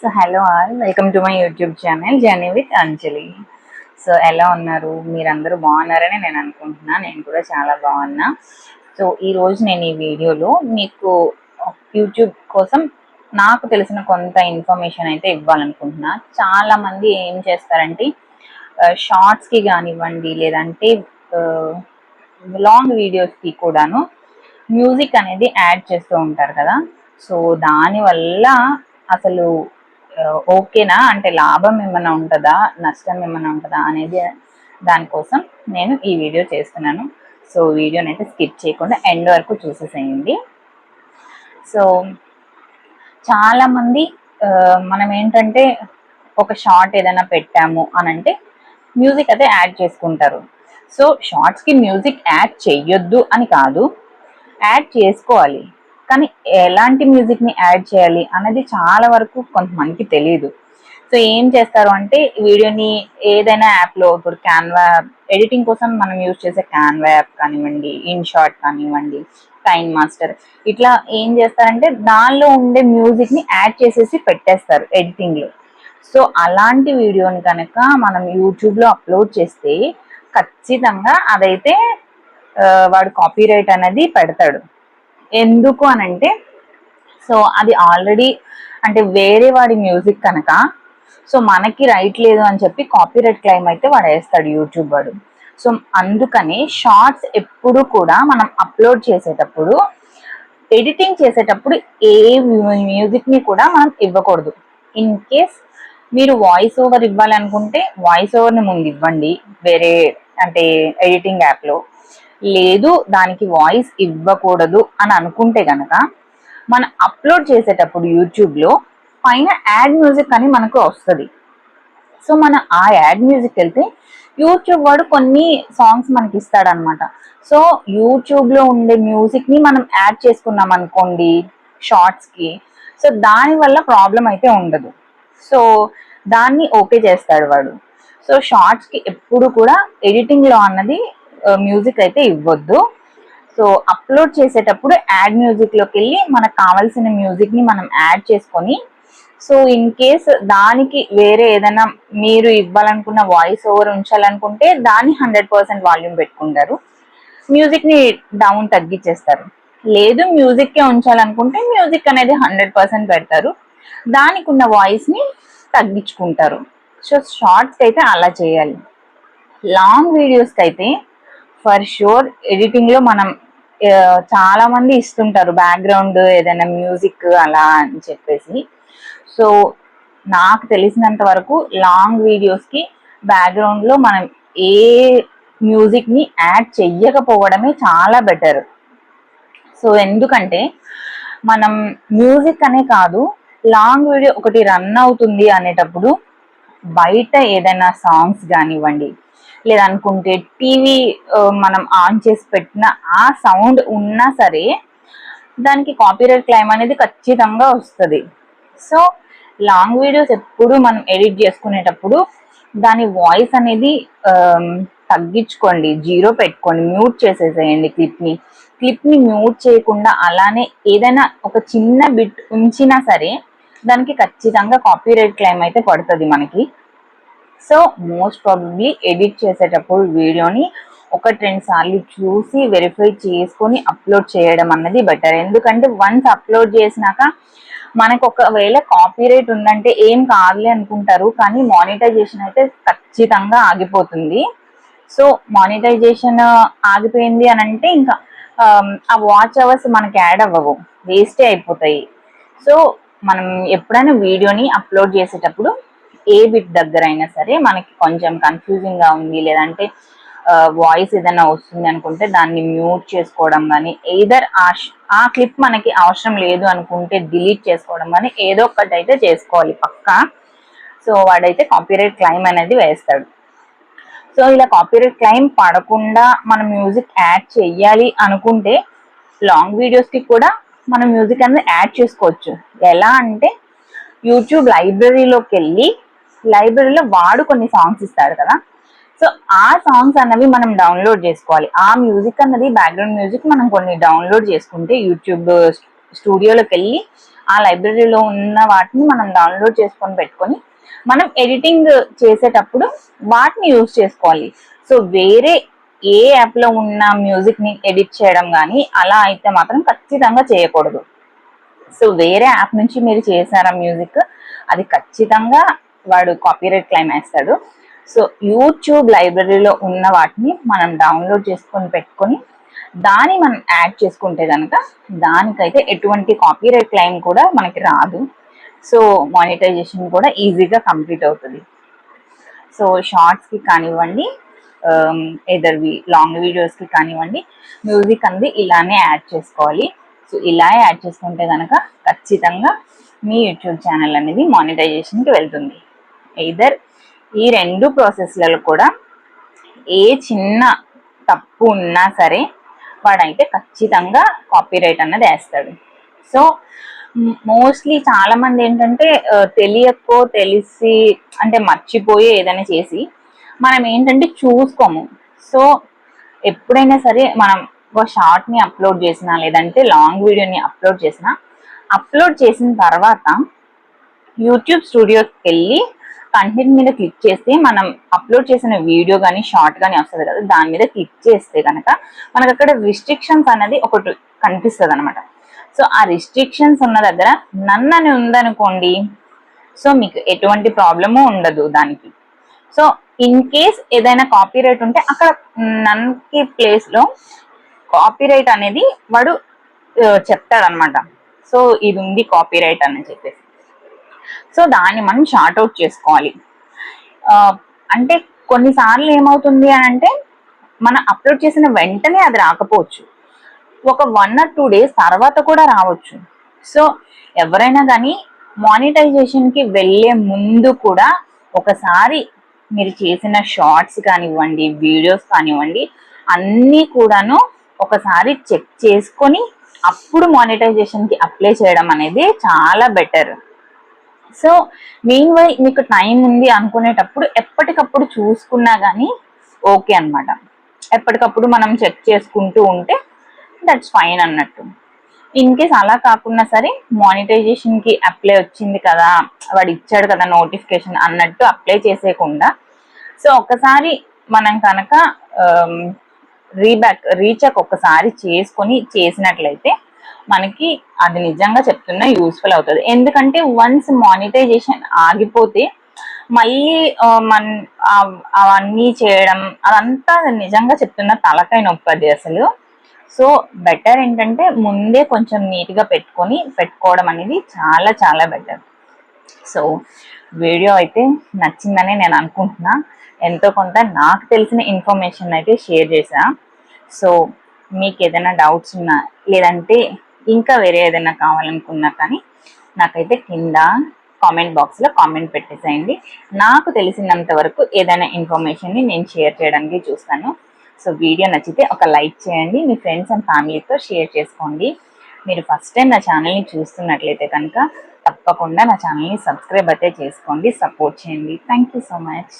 So hello all welcome to my YouTube channel journey with Anjali. So ఎలా ఉన్నారు? మీరందరూ బాగున్నారని నేను అనుకుంటున్నా. నేను కూడా చాలా బాగున్నా. సో ఈరోజు నేను ఈ వీడియోలో మీకు యూట్యూబ్ కోసం నాకు తెలిసిన కొంత ఇన్ఫర్మేషన్ అయితే ఇవ్వాలనుకుంటున్నా. చాలా మంది ఏం చేస్తారంటే షార్ట్స్కి కానివ్వండి లేదంటే లాంగ్ వీడియోస్కి కూడాను మ్యూజిక్ అనేది యాడ్ చేస్తూ ఉంటారు కదా. సో దానివల్ల అసలు Uh, ఓకేనా అంటే లాభం ఏమైనా ఉంటుందా? నష్టం ఏమైనా ఉంటుందా? అనేది దానికోసం నేను ఈ వీడియో చేస్తున్నాను. సో వీడియోని అయితే స్కిప్ చేయకుండా ఎండ్ వరకు చూసేసేయండి. సో చాలామంది uh, మనం ఏంటంటే ఒక షార్ట్ ఏదైనా పెట్టాము అని అంటే మ్యూజిక్ అయితే యాడ్ చేసుకుంటారు. సో షార్ట్స్కి మ్యూజిక్ యాడ్ చెయ్యొద్దు అని కాదు. యాడ్ చేసుకోవాలి. కానీ ఎలాంటి మ్యూజిక్ని యాడ్ చేయాలి అనేది చాలా వరకు కొంతమందికి తెలియదు సో ఏం చేస్తారు అంటే వీడియోని ఏదైనా యాప్లో ఇప్పుడు క్యాన్వా ఎడిటింగ్ కోసం మనం యూజ్ చేసే క్యాన్వా యాప్ కానివ్వండి ఇన్ షార్ట్ కానివ్వండి టైమ్ మాస్టర్ ఇట్లా ఏం చేస్తారంటే దానిలో ఉండే మ్యూజిక్ని యాడ్ చేసేసి పెట్టేస్తారు ఎడిటింగ్లో సో అలాంటి వీడియోని కనుక మనం యూట్యూబ్లో అప్లోడ్ చేస్తే ఖచ్చితంగా అదైతే వాడు వాడు కాపీరైట్ అనేది పెడతాడు. ఎందుకు అని అంటే సో అది ఆల్రెడీ అంటే వేరే వాడి మ్యూజిక్ కనుక సో మనకి రైట్ లేదు అని చెప్పి కాపీరైట్ క్లైమ్ అయితే వాడు వేస్తాడు యూట్యూబ్ వాడు. సో అందుకని షార్ట్స్ ఎప్పుడు కూడా మనం అప్లోడ్ చేసేటప్పుడు ఎడిటింగ్ చేసేటప్పుడు ఏ మ్యూజిక్ని కూడా మనం ఇవ్వకూడదు. ఇన్ కేస్ మీరు వాయిస్ ఓవర్ ఇవ్వాలనుకుంటే వాయిస్ ఓవర్ని ముందు ఇవ్వండి. వేరే అంటే ఎడిటింగ్ యాప్లో. లేదు దానికి వాయిస్ ఇవ్వకూడదు అని అనుకుంటే గనక మనం అప్లోడ్ చేసేటప్పుడు యూట్యూబ్లో పైన యాడ్ మ్యూజిక్ అని మనకు వస్తుంది. సో మనం ఆ యాడ్ మ్యూజిక్ వెళ్తే యూట్యూబ్ వాడు కొన్ని సాంగ్స్ మనకి ఇస్తాడనమాట. సో యూట్యూబ్లో ఉండే మ్యూజిక్ని మనం యాడ్ చేసుకున్నాం అనుకోండి షార్ట్స్కి సో దానివల్ల ప్రాబ్లం అయితే ఉండదు. సో దాన్ని ఓకే చేస్తాడు వాడు. సో షార్ట్స్కి ఎప్పుడు కూడా ఎడిటింగ్లో అన్నది మ్యూజిక్ అయితే ఇవ్వద్దు. సో అప్లోడ్ చేసేటప్పుడు యాడ్ మ్యూజిక్లోకి వెళ్ళి మనకు కావాల్సిన మ్యూజిక్ని మనం యాడ్ చేసుకొని సో ఇన్ కేస్ దానికి వేరే ఏదైనా మీరు ఇవ్వాలనుకున్న వాయిస్ ఓవర్ ఉంచాలనుకుంటే దాన్ని హండ్రెడ్ పర్సెంట్ వాల్యూమ్ పెట్టుకుంటారు. మ్యూజిక్ని డౌన్ తగ్గించేస్తారు లేదు మ్యూజిక్కే ఉంచాలనుకుంటే మ్యూజిక్ అనేది హండ్రెడ్ పర్సెంట్ పెడతారు. దానికి ఉన్న వాయిస్ని తగ్గించుకుంటారు సో షార్ట్స్కి అయితే అలా చేయాలి. లాంగ్ వీడియోస్కి అయితే ఫర్ షూర్ ఎడిటింగ్లో మనం చాలా మంది ఇస్తుంటారు బ్యాక్గ్రౌండ్ ఏదైనా మ్యూజిక్ అలా అని చెప్పేసి. సో నాకు తెలిసినంత వరకు లాంగ్ వీడియోస్కి బ్యాక్గ్రౌండ్లో మనం ఏ మ్యూజిక్ని యాడ్ చెయ్యకపోవడమే చాలా బెటర్ సో ఎందుకంటే మనం మ్యూజిక్ అనే కాదు లాంగ్ వీడియో ఒకటి రన్ అవుతుంది అనేటప్పుడు బయట ఏదైనా సాంగ్స్ కానివ్వండి లేదనుకుంటే టీవీ మనం ఆన్ చేసి పెట్టిన ఆ సౌండ్ ఉన్నా సరే దానికి కాపీరైట్ క్లైమ్ అనేది ఖచ్చితంగా వస్తుంది. సో లాంగ్ వీడియోస్ ఎప్పుడు మనం ఎడిట్ చేసుకునేటప్పుడు దాని వాయిస్ అనేది తగ్గించుకోండి జీరో పెట్టుకోండి మ్యూట్ చేసేసేయండి క్లిప్ని. క్లిప్ని మ్యూట్ చేయకుండా అలానే ఏదైనా ఒక చిన్న బిట్ ఉంచినా సరే దానికి ఖచ్చితంగా కాపీరైట్ క్లైమ్ అయితే పడుతుంది మనకి. సో మోస్ట్ ప్రాబబ్లీ ఎడిట్ చేసేటప్పుడు వీడియోని ఒకటి రెండు సార్లు చూసి వెరిఫై చేసుకొని అప్లోడ్ చేయడం అన్నది బెటర్. ఎందుకంటే వన్స్ అప్లోడ్ చేసినాక మనకు ఒకవేళ కాపీరైట్ ఉందంటే ఏం కాదులే అనుకుంటారు కానీ మానిటైజేషన్ అయితే ఖచ్చితంగా ఆగిపోతుంది. సో మానిటైజేషన్ ఆగిపోయింది అని అంటే ఇంకా ఆ వాచ్ అవర్స్ మనకి యాడ్ అవ్వవు వేస్టే అయిపోతాయి. సో మనం ఎప్పుడైనా వీడియోని అప్లోడ్ చేసేటప్పుడు ఏ బిట్ దగ్గర అయినా సరే మనకి కొంచెం కన్ఫ్యూజింగ్గా ఉంది లేదంటే వాయిస్ ఏదైనా వస్తుంది అనుకుంటే దాన్ని మ్యూట్ చేసుకోవడం కానీ ఏదర్ ఆ క్లిప్ మనకి అవసరం లేదు అనుకుంటే డిలీట్ చేసుకోవడం కానీ ఏదో ఒకటి అయితే చేసుకోవాలి పక్కా. సో వాడైతే కాపీరైట్ క్లైమ్ అనేది వేస్తాడు. సో ఇలా కాపీరైట్ క్లైమ్ పడకుండా మనం మ్యూజిక్ యాడ్ చెయ్యాలి అనుకుంటే లాంగ్ వీడియోస్కి కూడా మనం మ్యూజిక్ అనేది యాడ్ చేసుకోవచ్చు. ఎలా అంటే యూట్యూబ్ లైబ్రరీలోకి వెళ్ళి లైబ్రరీలో వాడు కొన్ని సాంగ్స్ ఇస్తాడు కదా. సో ఆ సాంగ్స్ అన్నవి మనం డౌన్లోడ్ చేసుకోవాలి. ఆ మ్యూజిక్ అన్నది బ్యాక్గ్రౌండ్ మ్యూజిక్ మనం కొన్ని డౌన్లోడ్ చేసుకుంటే యూట్యూబ్ స్టూడియోలోకి వెళ్ళి ఆ లైబ్రరీలో ఉన్న వాటిని మనం డౌన్లోడ్ చేసుకొని పెట్టుకొని మనం ఎడిటింగ్ చేసేటప్పుడు వాటిని యూజ్ చేసుకోవాలి. సో వేరే ఏ యాప్లో ఉన్న మ్యూజిక్ని ఎడిట్ చేయడం కానీ అలా అయితే మాత్రం ఖచ్చితంగా చేయకూడదు. సో వేరే యాప్ నుంచి మీరు చేశారా మ్యూజిక్ అది ఖచ్చితంగా వాడు కాపీరైట్ క్లైమ్ వేస్తాడు. సో యూట్యూబ్ లైబ్రరీలో ఉన్న వాటిని మనం డౌన్లోడ్ చేసుకొని పెట్టుకొని దాన్ని మనం యాడ్ చేసుకుంటే కనుక దానికైతే ఎటువంటి కాపీరైట్ క్లైమ్ కూడా మనకి రాదు. సో మానిటైజేషన్ కూడా ఈజీగా కంప్లీట్ అవుతుంది. సో షార్ట్స్కి కానివ్వండి ఎదర్వి లాంగ్ వీడియోస్కి కానివ్వండి మ్యూజిక్ అనేది ఇలానే యాడ్ చేసుకోవాలి. సో ఇలా యాడ్ చేసుకుంటే కనుక ఖచ్చితంగా మీ యూట్యూబ్ ఛానల్ అనేది మానిటైజేషన్కి వెళ్తుంది. ఎయిదర్ ఈ రెండు ప్రాసెస్లలో కూడా ఏ చిన్న తప్పు ఉన్నా సరే వాడైతే ఖచ్చితంగా కాపీరైట్ అన్నది వేస్తాడు. సో మోస్ట్లీ చాలా మంది ఏంటంటే తెలియకో తెలిసి అంటే మర్చిపోయి ఏదైనా చేసి మనం ఏంటంటే చూసుకోము. సో ఎప్పుడైనా సరే మనం ఒక షార్ట్ని అప్లోడ్ చేసినా లేదంటే లాంగ్ వీడియోని అప్లోడ్ చేసినా అప్లోడ్ చేసిన తర్వాత యూట్యూబ్ స్టూడియోకి వెళ్ళి కంటెంట్ మీద క్లిక్ చేస్తే మనం అప్లోడ్ చేసిన వీడియో కానీ షార్ట్ కానీ వస్తుంది కదా దాని మీద క్లిక్ చేస్తే కనుక మనకు అక్కడ రిస్ట్రిక్షన్స్ అనేది ఒకటి కనిపిస్తుంది అనమాట సో ఆ రిస్ట్రిక్షన్స్ ఉన్న దగ్గర నన్ను అని ఉందనుకోండి సో మీకు ఎటువంటి ప్రాబ్లము ఉండదు దానికి. సో ఇన్ కేస్ ఏదైనా కాపీరైట్ ఉంటే అక్కడ నన్కి ప్లేస్లో కాపీరైట్ అనేది వాడు చెప్తాడనమాట సో ఇది ఉంది కాపీరైట్ అని చెప్పేసి. సో దాన్ని మనం షార్ట్ అవుట్ చేసుకోవాలి. అంటే కొన్నిసార్లు ఏమవుతుంది అని అంటే మనం అప్లోడ్ చేసిన వెంటనే అది రాకపోవచ్చు. ఒక వన్ ఆర్ టూ డేస్ తర్వాత కూడా రావచ్చు. సో ఎవరైనా కానీ మానిటైజేషన్కి వెళ్ళే ముందు కూడా ఒకసారి మీరు చేసిన షార్ట్స్ కానివ్వండి వీడియోస్ కానివ్వండి అన్నీ కూడాను ఒకసారి చెక్ చేసుకొని అప్పుడు మానిటైజేషన్కి అప్లై చేయడం అనేది చాలా బెటర్ సో మెయిన్ వై మీకు టైం ఉంది అనుకునేటప్పుడు ఎప్పటికప్పుడు చూసుకున్నా కానీ ఓకే అన్నమాట. ఎప్పటికప్పుడు మనం చెక్ చేసుకుంటూ ఉంటే దట్స్ ఫైన్ అన్నట్టు. ఇన్ కేస్ అలా కాకుండా సరే మానిటైజేషన్కి అప్లై వచ్చింది కదా వాడు ఇచ్చాడు కదా నోటిఫికేషన్ అన్నట్టు అప్లై చేసేయకుండా సో ఒకసారి మనం కనుక రీబ్యాక్ రీచెక్ ఒక్కసారి చేసుకొని చేసినట్లయితే మనకి అది నిజంగా చెప్తున్నా యూస్ఫుల్ అవుతుంది. ఎందుకంటే వన్స్ మానిటైజేషన్ ఆగిపోతే మళ్ళీ మన్ అవన్నీ చేయడం అదంతా నిజంగా చెప్తున్న తలకాయ నొప్పి అది అసలు. సో బెటర్ ఏంటంటే ముందే కొంచెం నీట్గా పెట్టుకొని పెట్టుకోవడం అనేది చాలా చాలా బెటర్ సో వీడియో అయితే నచ్చిందని నేను అనుకుంటున్నా. ఎంతో కొంత నాకు తెలిసిన ఇన్ఫర్మేషన్ అయితే షేర్ చేశా. సో మీకు ఏదైనా డౌట్స్ ఉన్నా లేదంటే ఇంకా వేరే ఏదైనా కావాలనుకున్నా కానీ నాకైతే కింద కామెంట్ బాక్స్లో కామెంట్ పెట్టేసేయండి. నాకు తెలిసినంత వరకు ఏదైనా ఇన్ఫర్మేషన్ని నేను షేర్ చేయడానికి చూస్తాను. సో వీడియో నచ్చితే ఒక లైక్ చేయండి. మీ ఫ్రెండ్స్ అండ్ ఫ్యామిలీతో షేర్ చేసుకోండి. మీరు ఫస్ట్ టైం నా ఛానల్ని చూస్తున్నట్లయితే కనుక తప్పకుండా నా ఛానల్ని సబ్స్క్రైబ్ అయితే చేసుకోండి. సపోర్ట్ చేయండి. Thank you so much